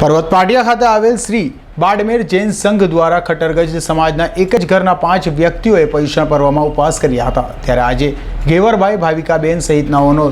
પર્વત પાટિયા ખાતે આવેલ શ્રી બાડમેર જૈન સંઘ દ્વારા ખટરગજ સમાજના એક જ ઘરના પાંચ વ્યક્તિઓએ પર્યુષણ પર્વમાં ઉપવાસ કર્યા હતા. ત્યારે આજે ગેવરભાઈ ભાવિકાબેન સહિતનાઓનો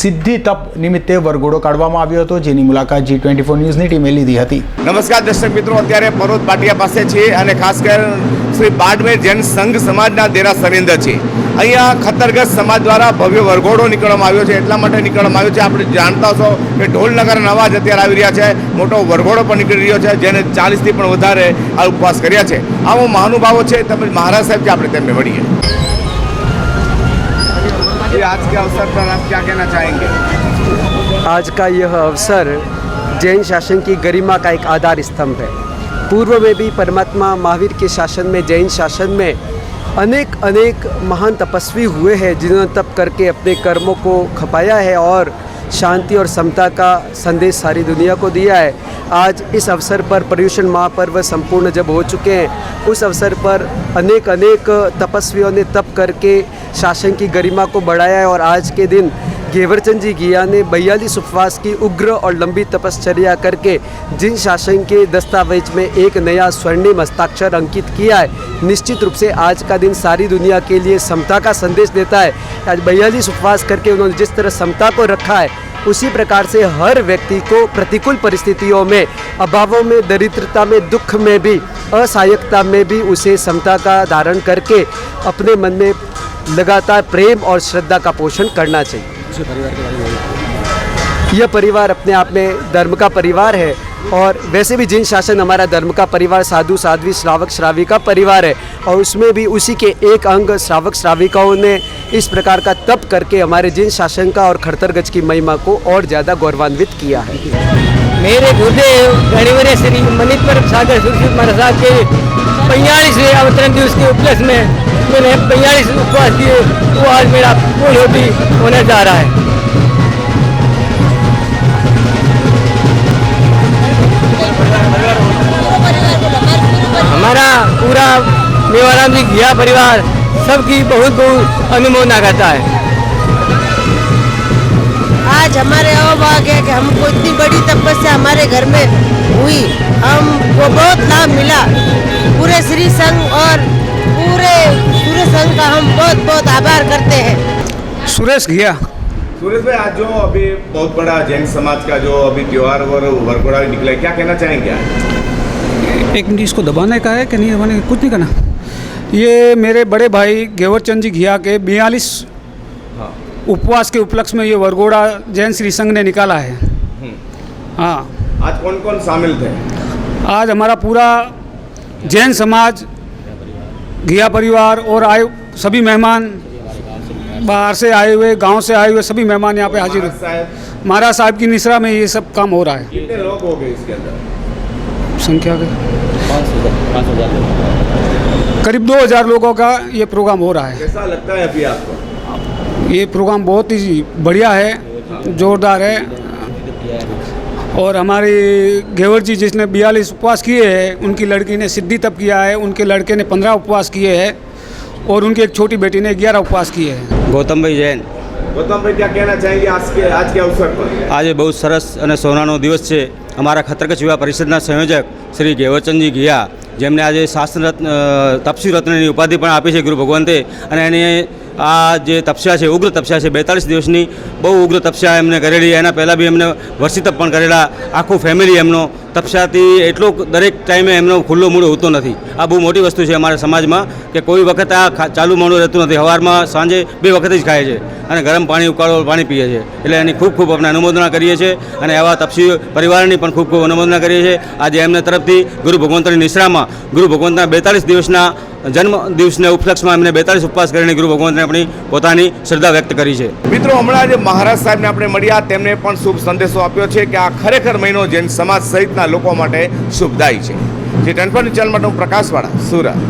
સિદ્ધિ તપ નિમિત્તે વરઘોડો કાઢવામાં આવ્યો હતો, જેની મુલાકાત જી ટ્વેન્ટી ફોર ન્યૂઝની ટીમે લીધી હતી. નમસ્કાર દર્શક મિત્રો, અત્યારે પર્વત પાટિયા પાસે છે અને ખાસ કરીને શ્રી બાડમેર જૈન સંઘ સમાજના દેરા સરેન્દ્ર છે અહીંયા ખતરગત સમાજ દ્વારા ભવ્ય વરઘોડો નીકળવામાં આવ્યો છે. એટલા માટે નીકળવામાં આવ્યો છે, આપણે જાણતા છો કે ઢોલ નવાજ અત્યારે આવી રહ્યા છે. મોટો વરઘોડો પણ નીકળી રહ્યો છે, જેને ચાલીસથી પણ વધારે આ ઉપવાસ કર્યા છે. આવો મહાનુભાવો છે, તમે મહારાજ સાહેબ છે, આપણે તેમને મળીએ. आज के अवसर पर आप क्या कहना चाहेंगे? आज का यह अवसर जैन शासन की गरिमा का एक आधार स्तंभ है। पूर्व में भी परमात्मा महावीर के शासन में, जैन शासन में अनेक अनेक महान तपस्वी हुए हैं, जिन्होंने तप करके अपने कर्मों को खपाया है और शांति और समता का संदेश सारी दुनिया को दिया है। आज इस अवसर पर पर्यूषण महापर्व संपूर्ण जब हो चुके हैं, उस अवसर पर अनेक अनेक तपस्वियों ने तप करके शासन की गरिमा को बढ़ाया है और आज के दिन घेवरचंद जी गिया ने बयालीस उपवास की उग्र और लंबी तपश्चर्या करके जिन शासन के दस्तावेज़ में एक नया स्वर्णिम हस्ताक्षर अंकित किया है, निश्चित रूप से आज का दिन सारी दुनिया के लिए समता का संदेश देता है। आज बयालीस उपवास करके उन्होंने जिस तरह समता को रखा है, उसी प्रकार से हर व्यक्ति को प्रतिकूल परिस्थितियों में, अभावों में, दरिद्रता में, दुख में भी, असहायकता में भी उसे समता का धारण करके अपने मन में लगातार प्रेम और श्रद्धा का पोषण करना चाहिए। यह परिवार अपने आप में धर्म का परिवार है और वैसे भी जिन शासन हमारा धर्म का परिवार साधु साध्वी श्रावक श्राविका परिवार है और उसमें भी उसी के एक अंग श्रावक श्राविकाओं ने इस प्रकार का तप करके हमारे जिन शासन का और खड़तरगज की महिमा को और ज़्यादा गौरवान्वित किया है। मेरे गुरुदेव गणिवर्य श्री मणिपर सागर सुरक्षित महाराज के बयालीसवें अवतरण दिवस के उपलक्ष्य में मैंने बयालीस उपवास किए वो आज मेरा पूर्ण भी होने जा रहा है। हमारा पूरा मेवाराम जी, घिया परिवार सबकी बहुत बहुत अनुमोदना करता है। आज हमारे अभाग है कि हमको इतनी बड़ी तपस्या हमारे घर में हुई। हमको बहुत लाभ मिला। पूरे श्री संघ और पूरे सूर्य संघ का हम बहुत बहुत आभार करते हैं। सुरेश घिया सुरेश भाई आज जो अभी बहुत बड़ा जैन समाज का जो अभी त्योहार और वरघोड़ा निकला है क्या कहना चाहेंगे आप? एक मिनट इसको दबाने का है कि नहीं दबाने का? कुछ नहीं करना। ये मेरे बड़े भाई घेवरचंद जी घिया के बयालीस हाँ। उपवास के उपलक्ष्य में ये वरगोड़ा जैन श्री संघ ने निकाला है। हाँ। आज कौन कौन शामिल थे? आज हमारा पूरा जैन समाज घिया परिवार और आए सभी मेहमान बाहर से आए हुए गाँव से आए हुए सभी मेहमान यहाँ पे हाजिर महाराज हुए साहब महाराज साहब की निसरा में ये सब काम हो रहा है। कितने लोग हो गए इसके अंदर? संख्या के करीब 2000 लोगों का ये प्रोग्राम हो रहा है। कैसा लगता है अभी आपको? ये प्रोग्राम बहुत ही बढ़िया है जोरदार है। और हमारी घेवर जी जिसने बयालीस उपवास किए हैं उनकी लड़की ने सिद्धि तप किया है उनके लड़के ने पंद्रह उपवास किए हैं और उनकी एक छोटी बेटी ने ग्यारह उपवास किए हैं ગૌતમભાઈ જૈન गौतम भाई क्या कहना चाहेंगे आज के आज के अवसर पर આજે બહુ સરસ અને સોનાનો દિવસ છે અમારા ખતરકચ યુવા પરિષદના સંયોજક શ્રી ઘેવરચંદજી ઘિયા જેમને આજે શાસ્ત્ર રત્ન તપસી રત્નની ઉપાધિ પણ આપી છે ગુરુ ભગવંતે. અને એની આ જે તપસ્યા છે, ઉગ્ર તપસ્યા છે, બેતાળીસ દિવસની બહુ ઉગ્ર તપસ્યા એમને કરેલી. એના પહેલાં બી એમને વર્ષી તપ પણ કરેલા. આખું ફેમિલી એમનો તપસ્યાથી એટલો દરેક ટાઈમે એમનો ખુલ્લો મૂળ હોતો નથી. આ બહુ મોટી વસ્તુ છે અમારા સમાજમાં કે કોઈ વખત આ ચાલુ મોડું રહેતું નથી. સવારમાં સાંજે બે વખત જ ખાય છે અને ગરમ પાણી ઉકાળો, પાણી પીએ છે. એટલે એની ખૂબ ખૂબ આપણે અનુમોદના કરીએ છીએ અને એવા તપસી પરિવારની પણ ખૂબ ખૂબ અનુમોદના કરીએ છીએ. આજે એમના તરફથી ગુરુ ભગવંતની નિશ્રામાં ગુરુ ભગવંતના બેતાળીસ દિવસના જન્મ દિવસને ઉપલક્ષમાં એમને બેતાલીસ ઉપવાસ કરીને ગુરુ ભગવંતને આપણી પોતાની શ્રદ્ધા વ્યક્ત કરી છે. મિત્રો, હમણાં જે મહારાજ સાહેબને આપણે મળ્યા. તેમને પણ શુભ સંદેશો આપ્યો છે કે આ ખરેખર મહિનો જૈન સમાજ સહિતના લોકો માટે શુભદાયી છે. જે ટનફરની ચેનલ માટે હું પ્રકાશવાળા સુરત.